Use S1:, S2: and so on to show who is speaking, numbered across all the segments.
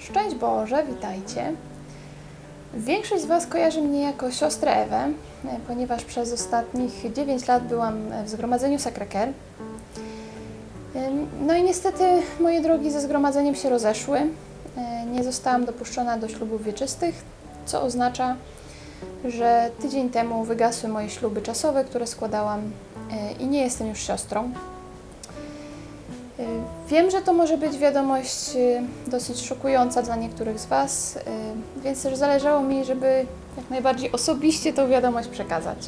S1: Szczęść Boże, witajcie. Większość z Was kojarzy mnie jako siostrę Ewę, e, ponieważ przez ostatnich 9 lat byłam w zgromadzeniu. Ym, No i niestety moje drogi ze zgromadzeniem się rozeszły. E, Nie zostałam dopuszczona do ślubów wieczystych, co oznacza, że tydzień temu wygasły moje śluby czasowe, które składałam e, i nie jestem już siostrą. E, Wiem, że to może być wiadomość e, dosyć szokująca dla niektórych z Was, e, więc też zależało mi, żeby jak najbardziej osobiście tą wiadomość przekazać.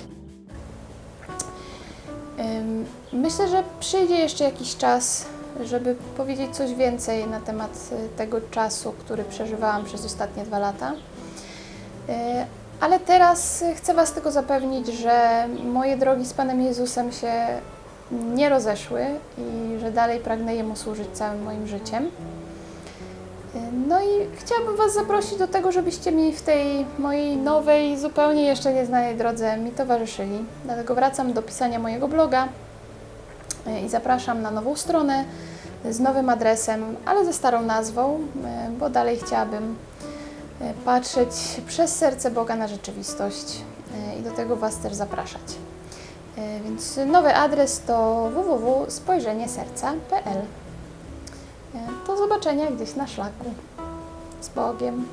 S1: Myślę, że przyjdzie jeszcze jakiś czas, żeby powiedzieć coś więcej na temat y, tego czasu, który przeżywałam przez ostatnie dwa lata. Y, Ale teraz y, chcę Was tylko zapewnić, że moje drogi z Panem Jezusem się nie rozeszły i że dalej pragnę Jemu służyć całym moim życiem. No i chciałabym Was zaprosić do tego, żebyście mi w tej mojej nowej, zupełnie jeszcze nieznanej drodze mi towarzyszyli. Dlatego wracam do pisania mojego bloga y, i zapraszam na nową stronę z nowym adresem, ale ze starą nazwą, y, bo dalej chciałabym y, patrzeć przez serce Boga na rzeczywistość i do tego Was też zapraszać. Y, Więc nowy adres to www.spojrzenieserca.pl. Y, Do zobaczenia gdzieś na szlaku. Z Bogiem.